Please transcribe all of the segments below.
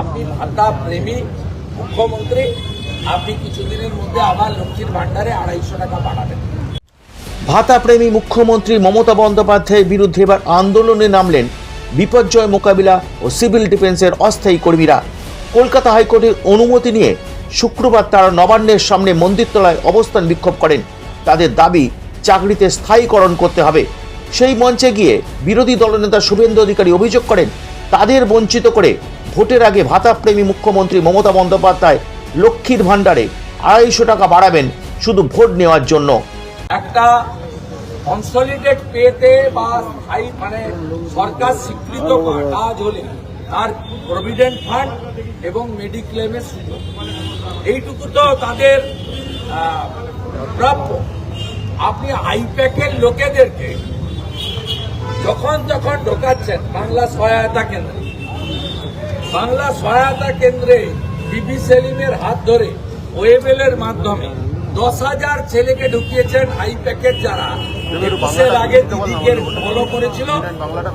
আপনি ভাতা প্রেমী মুখ্যমন্ত্রী, আপনি কিছুদিনের মধ্যে আবার লক্ষ্মীর ভান্ডারে আড়াইশো টাকা বাড়াবেন। ভাতাপ্রেমী মুখ্যমন্ত্রী মমতা বন্দ্যোপাধ্যায়ের বিরুদ্ধে এবার আন্দোলনে নামলেন বিপর্যয় মোকাবিলা ও সিভিল ডিফেন্সের অস্থায়ী কর্মীরা। কলকাতা হাইকোর্টের অনুমতি নিয়ে শুক্রবার তারা নবান্নের সামনে মন্দিরতলায় অবস্থান বিক্ষোভ করেন। তাদের দাবি, চাকরিতে স্থায়ীকরণ করতে হবে। সেই মঞ্চে গিয়ে বিরোধী দলনেতা শুভেন্দু অধিকারী অভিযোগ করেন, তাদের বঞ্চিত করে ভোটের আগে ভাতাপ্রেমী মুখ্যমন্ত্রী মমতা বন্দ্যোপাধ্যায় লক্ষ্মীর ভাণ্ডারে আড়াইশো টাকা বাড়াবেন শুধু ভোট নেওয়ার জন্য। একটা কনসলিডেট পেতে বা স্থায়ী মানে সরকার স্বীকৃত কাজ হলে তার প্রভিডেন্ট ফান্ড এবং মেডিক্লেমের সুযোগ। এইটুকু তো তাদের প্রাপ্য। আপনি আইপ্যাকের লোকেদেরকে যখন যখন ঢোকাচ্ছেন বাংলা সহায়তা কেন্দ্রে বাংলা সহায়তা কেন্দ্রে বিবি সেলিমের হাত ধরে ওয়েবেলের মাধ্যমে দশ হাজার ছেলেকে ঢুকিয়েছেন হাই প্যাকেট যারা। একুশের আগে দিদিকে ফলো করেছিল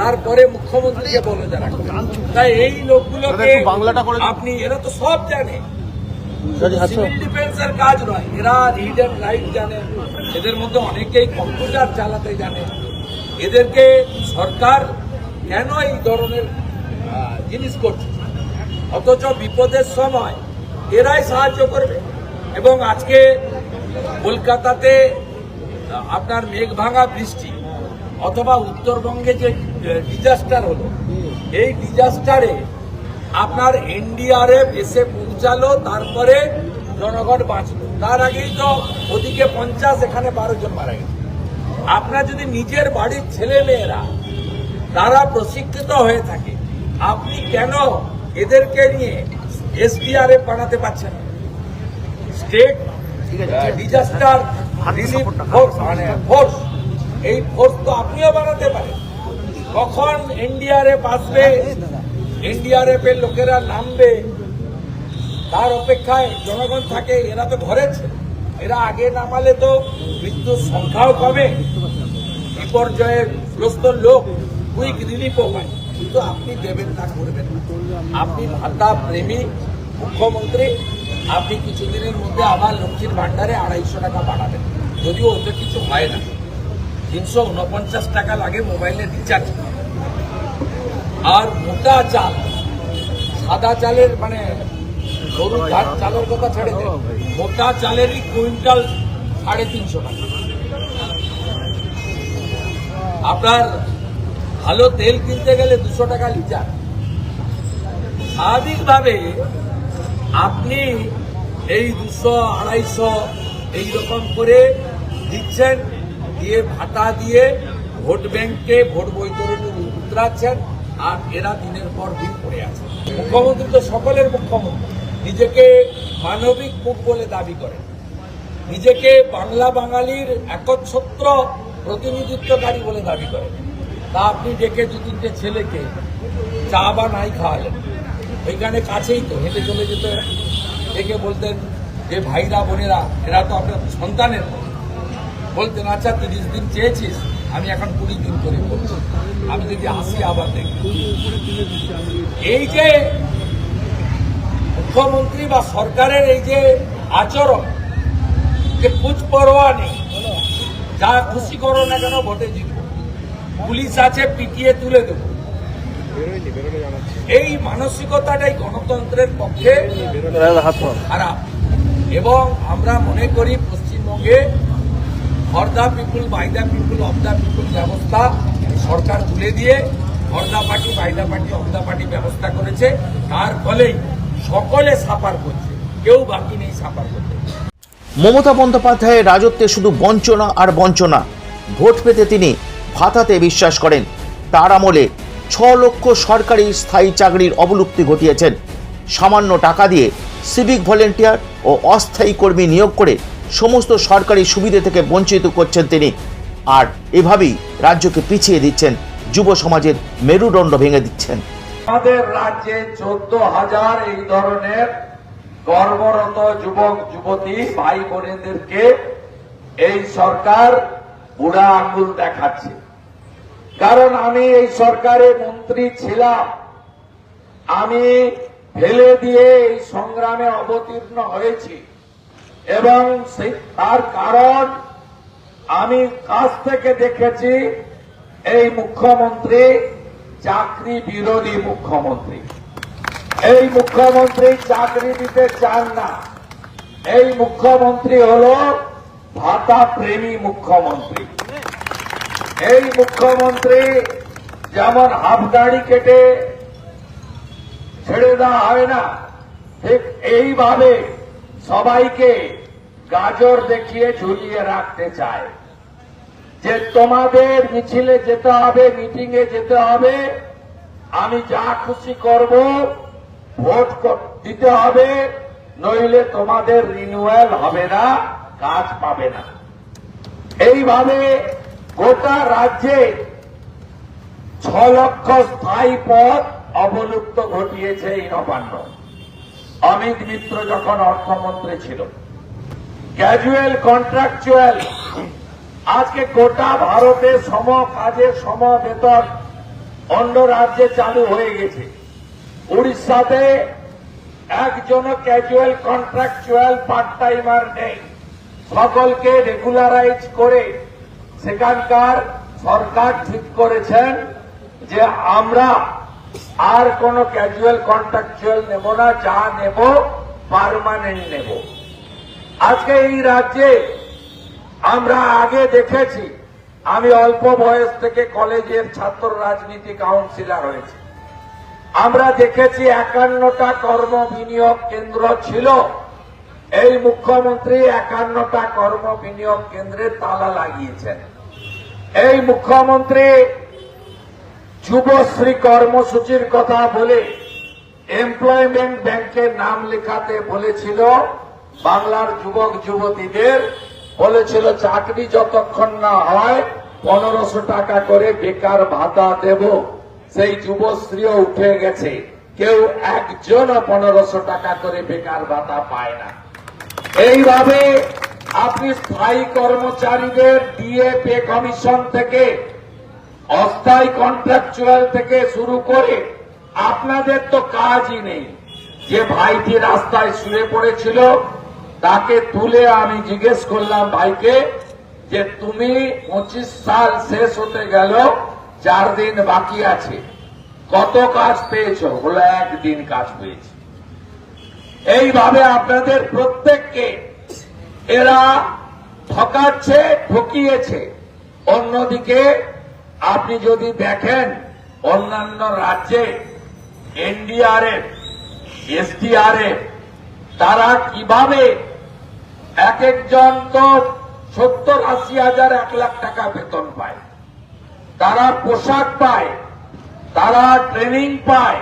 তারপরে মুখ্যমন্ত্রীকে বলে যারা তাই এই লোকগুলোকে আপনি এরা তো সব জানে। সিভিল ডিফেন্সের কাজ নয় এরা রিড অ্যান্ড রাইট জানে। এদের মধ্যে অনেকেই কম্পিউটার চালাতে জানে। এদেরকে সরকার কেন এই ধরনের জিনিস করছে। অথচ বিপদের সময় এরাই সাহায্য করবে। এবং আজকে কলকাতাতে আপনার মেঘ ভাঙা বৃষ্টি অথবা উত্তরবঙ্গে যে ডিজাস্টার হলো, এই ডিজাস্টারে আপনার এনডিআরএফ এসে পৌঁছালো, তারপরে জনগণ বাঁচলো। তার আগেই তো ওদিকে পঞ্চাশ, এখানে বারো জন মারা গেছে। আপনার যদি নিজের বাড়ির ছেলে মেয়েরা তারা প্রশিক্ষিত হয়ে থাকে আপনি কেন এদেরকে নিয়ে এসডিআরএফ বানাতে পারছেন? স্টেট ডিজাস্টার রিলিফ ফোর্স মানে ফোর্স এই ফোর্স তো আপনিও বানাতে পারেন। কখন এনডিআরএফ আসবে এনডিআরএফ এর লোকেরা নামবে তার অপেক্ষায় জনগণ থাকে এরা তো ঘরে ছিল। এরা আগে নামালে তো মৃত্যুর সংখ্যাও কমে। বিপর্যয়ের গ্রস্ত লোক কুইক রিলিফও পায়। কিন্তু আপনি দেবেন না, করবেন আপনি ভাতা প্রেমী মুখ্যমন্ত্রী, আপনি কিছুদিনের মধ্যে আবার লক্ষ্মীর ভাণ্ডারে আড়াইশো টাকা বাড়াবেন। যদিও ওতে কিছু হয় না। তিনশো উনপঞ্চাশ টাকা লাগে মোবাইলে রিচার্জ আর মোটা চাল, সাদা চালের মানে গরু ধান চালের কথা ছেড়ে দেন মোটা চালেরই কুইন্টাল সাড়ে তিনশো টাকা। আপনার ভালো তেল কিনতে গেলে দুশো টাকা লিটার। স্বাভাবিকভাবে আপনি এই দুশো, আড়াইশো এইরকম করে দিচ্ছেন, দিয়ে ভাতা দিয়ে ভোট ব্যাংকে ভোট বৈতরণী উতরাচ্ছেন, আর এরা দিনের পর দিন পড়ে আছে। মুখ্যমন্ত্রী তো সকলের মুখ্যমন্ত্রী। নিজেকে মানবিক মুখ বলে দাবি করেন। নিজেকে বাংলা বাঙালির একচ্ছত্র প্রতিনিধিত্বকারী বলে দাবি করেন। তা আপনি ডেকে দু তিনটে ছেলেকে চা বা নাই খাওয়ালেন ওইখানে কাছেই তো, হেঁটে চলে যেত ডেকে বলতেন যে, ভাইরা, বোনেরা, এরা তো আপনার সন্তানের। বলতেন আচ্ছা তিরিশ দিন চেয়েছিস, আমি এখন কুড়ি দিন করে আমি যদি আসি আবার এই যে মুখ্যমন্ত্রী বা সরকারের এই যে আচরণ যে কুচ পরোয়া নেই। যা খুশি করো না কেন, ভোটে জিতবো। পুলিশ আছে, পিটিয়ে তুলে দেবো। এই মানসিকতাটাই গণতন্ত্রের পক্ষে। খারাপ এবং আমরা মনে করি পশ্চিমবঙ্গে for the people by the people of the people ব্যবস্থা সরকার তুলে দিয়ে for the party by the party of the party ব্যবস্থা করেছে। তার ফলেই সকলে সাফার করছে। কেউ বাকি নেই সাফার করতে। মমতা বন্দ্যোপাধ্যায়ের রাজত্বে শুধু বঞ্চনা আর বঞ্চনা। ভোট পেতে তিনি ভাতাতে বিশ্বাস করেন। তার আমলে ছ লক্ষ সরকারি স্থায়ী চাকরির অবলুপ্তি ঘটিয়েছেন। সামান্য টাকা দিয়ে সিভিক ভলেন্টিয়ার ও অস্থায়ী কর্মী নিয়োগ করে সমস্ত সরকারি সুবিধে থেকে বঞ্চিত করছেন তিনি। আর এভাবেই রাজ্যকে পিছিয়ে দিচ্ছেন, যুব সমাজের মেরুদণ্ড ভেঙে দিচ্ছেন। আমাদের রাজ্যে চোদ্দ হাজার এই ধরনের কর্মরত যুবক, যুবতী ভাই বোনেদেরকে এই সরকার বুড়া আঙ্গুল দেখাচ্ছে। কারণ আমি এই সরকারে মন্ত্রী ছিলাম। আমি ফেলে দিয়ে এই সংগ্রামে অবতীর্ণ হয়েছি। এবং তার কারণ আমি কাছ থেকে দেখেছি, এই মুখ্যমন্ত্রী চাকরি বিরোধী মুখ্যমন্ত্রী। এই মুখ্যমন্ত্রী চাকরি দিতে চান না। এই মুখ্যমন্ত্রী হল ভাতা প্রেমী মুখ্যমন্ত্রী। এই মুখ্যমন্ত্রী যেমন হাফ দাড়ি কেটে ছেড়ে দেওয়া হয় না, ঠিক এইভাবে সবাইকে গাজর দেখিয়ে ঝুলিয়ে রাখতে চায়। যে তোমাদের মিছিলে যেতে হবে মিটিং এ যেতে হবে, আমি যা খুশি করব, ভোট দিতে হবে, নইলে তোমাদের রিনিউয়াল হবে না, কাজ পাবে না। এইভাবে গোটা রাজ্যে ছ লক্ষ স্থায়ী পদ অবলুপ্ত ঘটিয়েছে এই নবান্ন। অমিত মিত্র যখন অর্থমন্ত্রী ছিল ক্যাজুয়াল কন্ট্রাকচুয়াল আজকে গোটা ভারতে সম কাজে, সম বেতন অন্য রাজ্যে চালু হয়ে গেছে। উড়িষ্যাতে একজন ক্যাজুয়াল কন্ট্রাকচুয়াল পার্ট টাইমার নেই। সকলকে রেগুলারাইজ করে সেখানকার সরকার ঠিক করেছেন যে আমরা আর কোন ক্যাজুয়াল কন্ট্রাকচুয়াল নেব না, যা নেব পারমানেন্ট নেব। আজকে এই রাজ্যে আমরা আগে দেখেছি, আমি অল্প বয়স থেকে কলেজের ছাত্র রাজনীতি কাউন্সিলর হয়েছি। আমরা দেখেছি একান্নটা কর্ম বিনিয়োগ কেন্দ্র ছিল। এই মুখ্যমন্ত্রী একান্নটা কর্ম বিনিয়োগ কেন্দ্রে তালা লাগিয়েছেন। এই মুখ্যমন্ত্রী যুবশ্রী কর্মসূচির কথা বলে এমপ্লয়মেন্ট ব্যাংকের নাম লেখাতে বলেছিল, বাংলার যুবক যুবতীদের বলেছিল, চাকরি যতক্ষণ না হয় পনেরোশো টাকা করে বেকার ভাতা দেব। সেই যুবশ্রীও উঠে গেছে। কেউ একজনও পনেরোশো টাকা করে বেকার ভাতা পায় না। এইভাবে আপনি স্থায়ী কর্মচারীদের দিয়ে কমিশন থেকে, অস্থায়ী কন্ট্রাকচুয়াল থেকে শুরু করে, আপনাদের তো কাজই নেই। যে ভাইটি রাস্তায় শুয়ে পড়েছিল, তাকে তুলে আমি জিজ্ঞেস করলাম, ভাইকে, যে তুমি পঁচিশ সাল শেষ হতে গেল, চার দিন বাকি আছে, কত কাজ পেয়েছ? বলে একদিন কাজ পেয়েছি। এইভাবে আপনাদের প্রত্যেককে এরা ঠকাচ্ছে, ঠকিয়েছে। অন্যদিকে আপনি যদি দেখেন, অন্যান্য রাজ্যে, এনডিআরএফ, এসডিআরএফ, তারা কীভাবে এক একজন তো সত্তর, আশি হাজার, এক লাখ টাকা বেতন পায়। তারা পোশাক পায়, তারা ট্রেনিং পায়,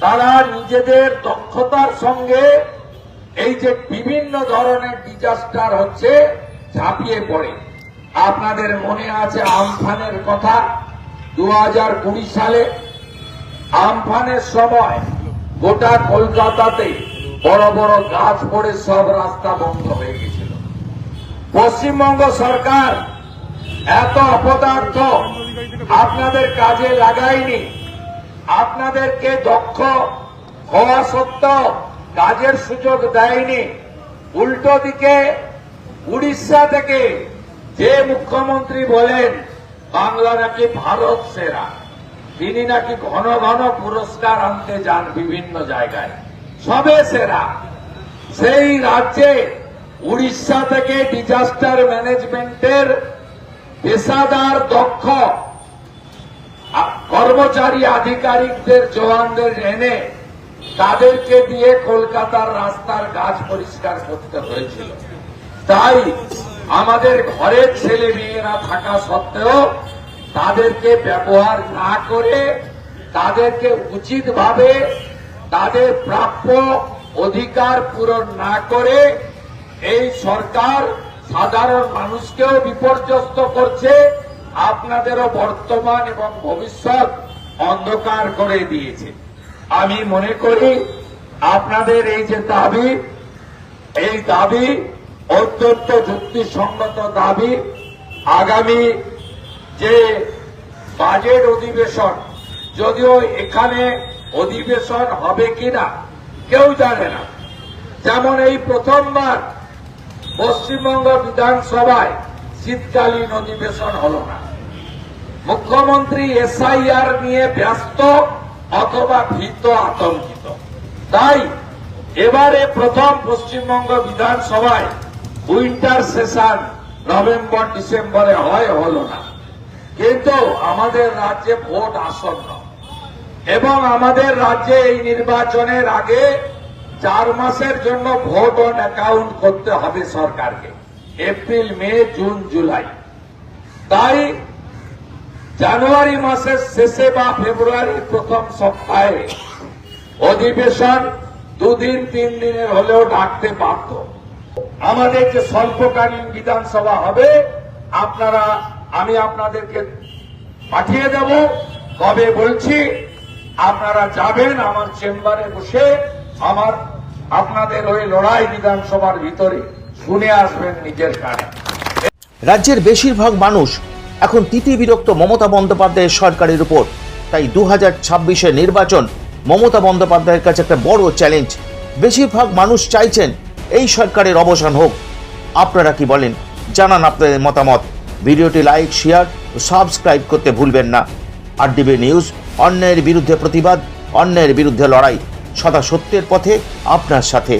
তারা নিজেদের দক্ষতার সঙ্গে এই যে বিভিন্ন ধরনের ডিজাস্টার হচ্ছে, ঝাঁপিয়ে পড়ে। আপনাদের মনে আছে আমফানের কথা? দু সালে আমফানের সময় গোটা কলকাতাতে বড় বড় গাছ পড়ে, সব রাস্তা বন্ধ হয়ে গেছিল। পশ্চিমবঙ্গ সরকার এত অপদার্থ, আপনাদের কাজে লাগায়নি। আপনাদেরকে দক্ষ হওয়া সত্ত্বেও কাজের সুযোগ দেয়নি। উল্টো দিকে উড়িষ্যা থেকে যে মুখ্যমন্ত্রী বলেন, বাংলা নাকি ভারত সেরা। তিনি নাকি ঘন ঘন পুরস্কার আনতে যান বিভিন্ন জায়গায়। সবে সেরা। সেই রাজ্যে উড়িষ্যা থেকে ডিজাস্টার ম্যানেজমেন্টের পেশাদার দক্ষ কর্মচারী, আধিকারিকদের জওয়ানদের এনে তাদেরকে দিয়ে কলকাতার রাস্তার গাছ পরিষ্কার করতে হয়েছিল। তাই আমাদের ঘরের ছেলে মেয়েরা থাকা সত্ত্বেও তাদেরকে ব্যবহার না করে, তাদেরকে উচিতভাবে তাদের প্রাপ্য অধিকার পূরণ না করে এই সরকার সাধারণ মানুষকেও বিপর্যস্ত করছে, আপনাদেরও বর্তমান এবং ভবিষ্যৎ অন্ধকার করে দিয়েছে। আমি মনে করি আপনাদের এই যে দাবি, এই দাবি অত্যন্ত যুক্তিসঙ্গত দাবি। আগামী যে বাজেট অধিবেশন, যদিও এখানে অধিবেশন হবে কিনা, কেউ জানে না। যেমন এই প্রথমবার পশ্চিমবঙ্গ বিধানসভায় শীতকালীন অধিবেশন হলো না। মুখ্যমন্ত্রী এসআইআর নিয়ে ব্যস্ত অথবা ভীত আতঙ্কিত। তাই এবারে প্রথম পশ্চিমবঙ্গ বিধানসভায় উইন্টার সেশন নভেম্বর, ডিসেম্বরে হয়, হল না। কিন্তু আমাদের রাজ্যে ভোট আসন্ন। এবং আমাদের রাজ্যে এই নির্বাচনের আগে চার মাসের জন্য ভোট অন অ্যাকাউন্ট করতে হবে সরকারকে। April, May, June, July. তাই জানুয়ারি মাসের শেষে বা ফেব্রুয়ারির প্রথম সপ্তাহে অধিবেশন দুদিন, তিন দিনের হলেও ডাকতে পারত আমাদের যে স্বল্পকালীন বিধানসভা হবে, আপনারা, আমি আপনাদেরকে পাঠিয়ে দেব। কবে বলছি, আপনারা যাবেন আমার চেম্বারে বসে আমার, আপনাদের ওই লড়াই বিধানসভার ভিতরে শুনে আসবেন নিজের কানে। রাজ্যের বেশিরভাগ মানুষ এখন তিতি বিরক্ত মমতা বন্দ্যোপাধ্যায়ের সরকারের উপর। তাই দু হাজার ছাব্বিশের নির্বাচন মমতা বন্দ্যোপাধ্যায়ের কাছে একটা বড় চ্যালেঞ্জ বেশিরভাগ মানুষ চাইছেন এই সরকারের অবসান হোক। আপনারা কি বলেন? জানান আপনাদের মতামত। ভিডিওটি লাইক শেয়ার ও সাবস্ক্রাইব করতে ভুলবেন না। আর ডিবি নিউজ অন্যায়ের বিরুদ্ধে প্রতিবাদ অন্যায়ের বিরুদ্ধে লড়াই। সদা সত্যের পথে আপনার সাথে।